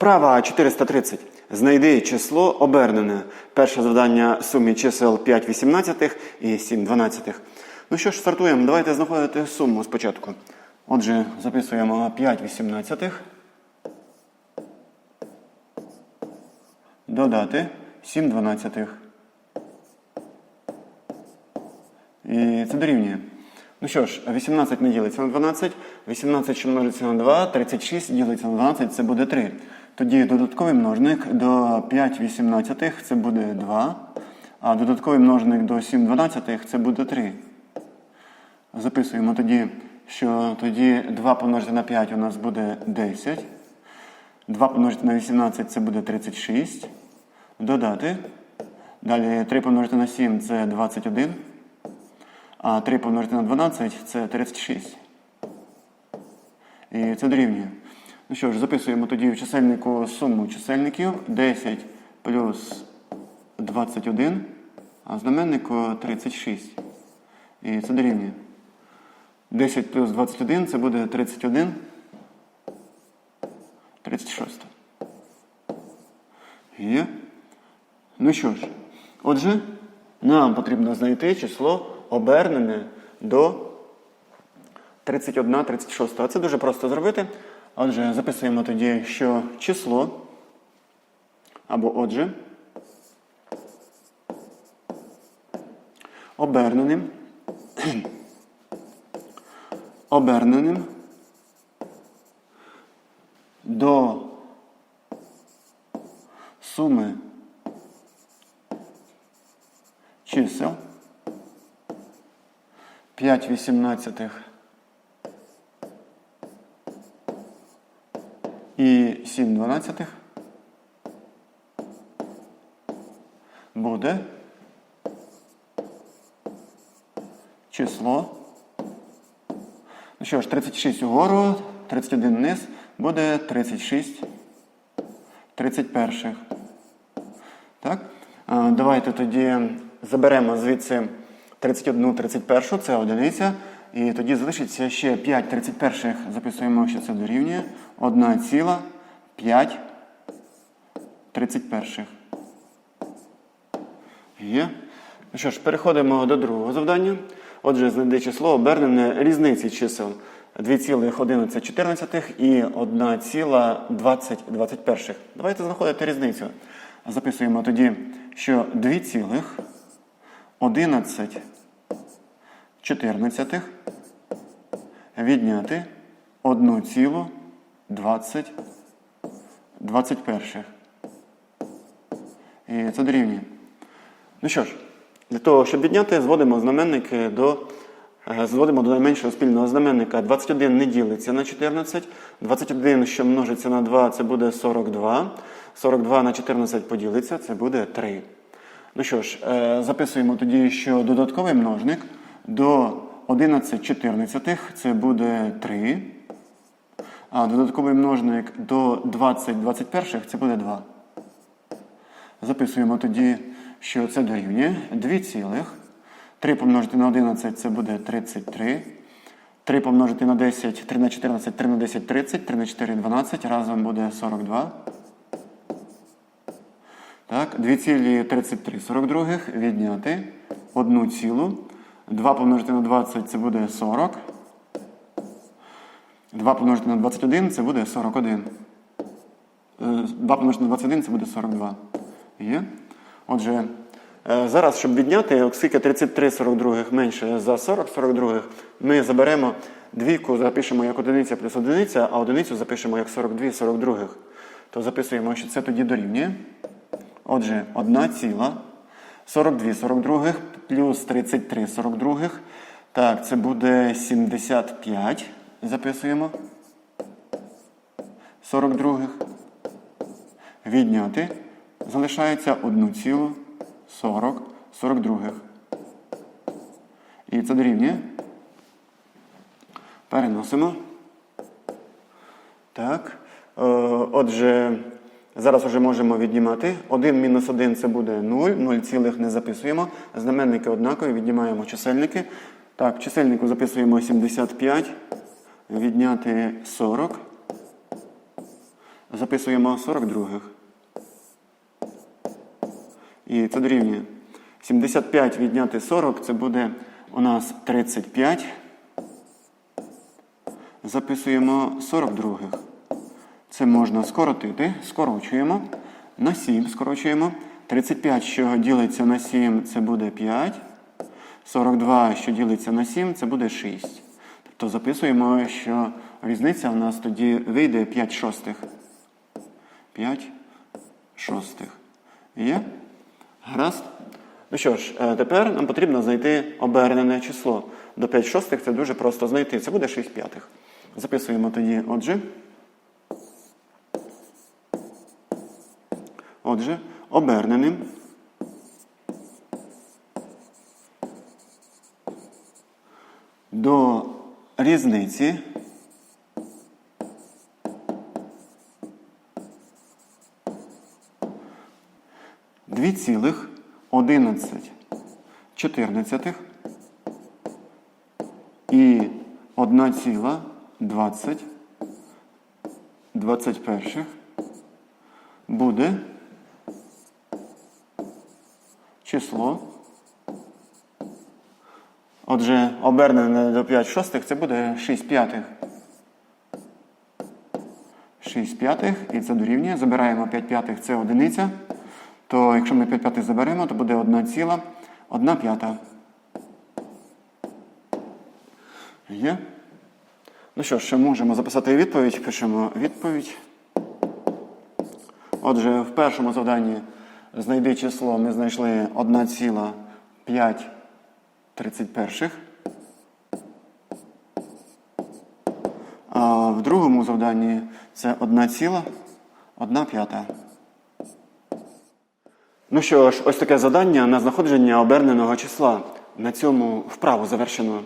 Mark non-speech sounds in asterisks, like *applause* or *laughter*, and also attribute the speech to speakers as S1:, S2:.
S1: Вправа 430. Знайди число обернене. Перше завдання сумі чисел 5 18 і 7 12. Ну що ж, стартуємо. Давайте знаходити суму спочатку. Отже, записуємо 5 18. Додати 7 12. І це дорівнює. Ну що ж, 18 не ділиться на 12, 18, що множиться на 2, 36 ділиться на 12, це буде 3. Тоді додатковий множник до 5 18 це буде 2, а додатковий множник до 7 12 це буде 3. Записуємо тоді, що тоді 2 помножити на 5 у нас буде 10. 2 помножити на 18 це буде 36. Додати. Далі 3 помножити на 7 це 21. А 3 помножити на 12 це 36. І це дорівнює. Ну що ж, записуємо тоді в чисельнику суму чисельників 10 плюс 21, а в знаменнику 36. І це дорівнює. 10 плюс 21 це буде 31. 36. Є. Ну що ж, отже, нам потрібно знайти число обернене до 31 36. Це дуже просто зробити. Отже, записуємо тоді, що число або отже оберненим *clears throat* оберненим до суми чисел 5 вісімнадцятих і 7 дванадцятих буде число. Ну що ж, 36 угору, 31 вниз, буде 36 31. Так? Давайте тоді заберемо звідси 31 31, це одиниця. І тоді залишиться ще 5 31. Записуємо, що це дорівнює 1 ціла 5 31. Є. Ну що ж, переходимо до другого завдання. Отже, знайди число обернене різниці чисел 2,11 і 1,2021. Давайте знаходити різницю. Записуємо тоді, що 2,11 14 відняти 1,20 21. І це дорівнює. Ну що ж, для того, щоб відняти, зводимо знаменники до е, зводимо до найменшого спільного знаменника. 21 не ділиться на 14. 21, що множиться на 2, це буде 42. 42 на 14 поділиться, це буде 3. Ну що ж, е, записуємо тоді, що додатковий множник до 11 14 це буде 3. А додатковий множник до 20 21 це буде 2. Записуємо тоді, що це дорівнює 2 цілих. 3 помножити на 11 це буде 33. 3 помножити на 10, 3 на 14, 3 на 10 30, 3 на 4 12, разом буде 42. Так, 2,33 42 відняти 1 цілу. 2 помножити на 20 це буде 40. 2 помножити на 21 це буде 41. 2 помножити на 21 це буде 42. Є? Отже, е, зараз, щоб відняти, оскільки 33 42 менше за 40 42, ми заберемо двійку, запишемо як одиниця плюс одиниця, а одиницю запишемо як 42 42. То записуємо, що це тоді дорівнює. Отже, 1 ціла 42 42 плюс 33 42. Так, це буде 75. Записуємо. 42. Відняти. Залишається 1 цілу 40 42. І це дорівнює. Переносимо. Так. Е, Отже, зараз вже можемо віднімати. 1 мінус 1 це буде 0. 0 цілих не записуємо. Знаменники однакові, віднімаємо чисельники. Так, чисельнику записуємо 75. Відняти 40. Записуємо 42. І це дорівнює. 75 відняти 40 це буде у нас 35. Записуємо 42. Це можна скоротити. Скорочуємо. На 7 скорочуємо. 35, що ділиться на 7, це буде 5. 42, що ділиться на 7, це буде 6. Тобто записуємо, що різниця у нас тоді вийде 5 шостих. 5 шостих. Є? Гаразд? Ну що ж, е, тепер нам потрібно знайти обернене число. До 5 шостих це дуже просто знайти. Це буде 6 п'ятих. Записуємо тоді, отже. Отже, оберненим. До різниці. Дві цілих одинадцять чотирнадцятих. І одна ціла двадцять двадцять перших. Буде число. Отже, обернене до 5 шостих це буде 6 п'ятих. 6 п'ятих, і це дорівнює. Забираємо 5 п'ятих, це одиниця. То якщо ми 5 п'ятих заберемо, то буде 1 ціла, 1 п'ята. Є? Ну що ж, можемо записати відповідь. Пишемо відповідь. Отже, в першому завданні знайди число, ми знайшли 1,5 31. А в другому завданні це 1,1. Ну що ж, ось таке завдання на знаходження оберненого числа. На цьому вправу завершено.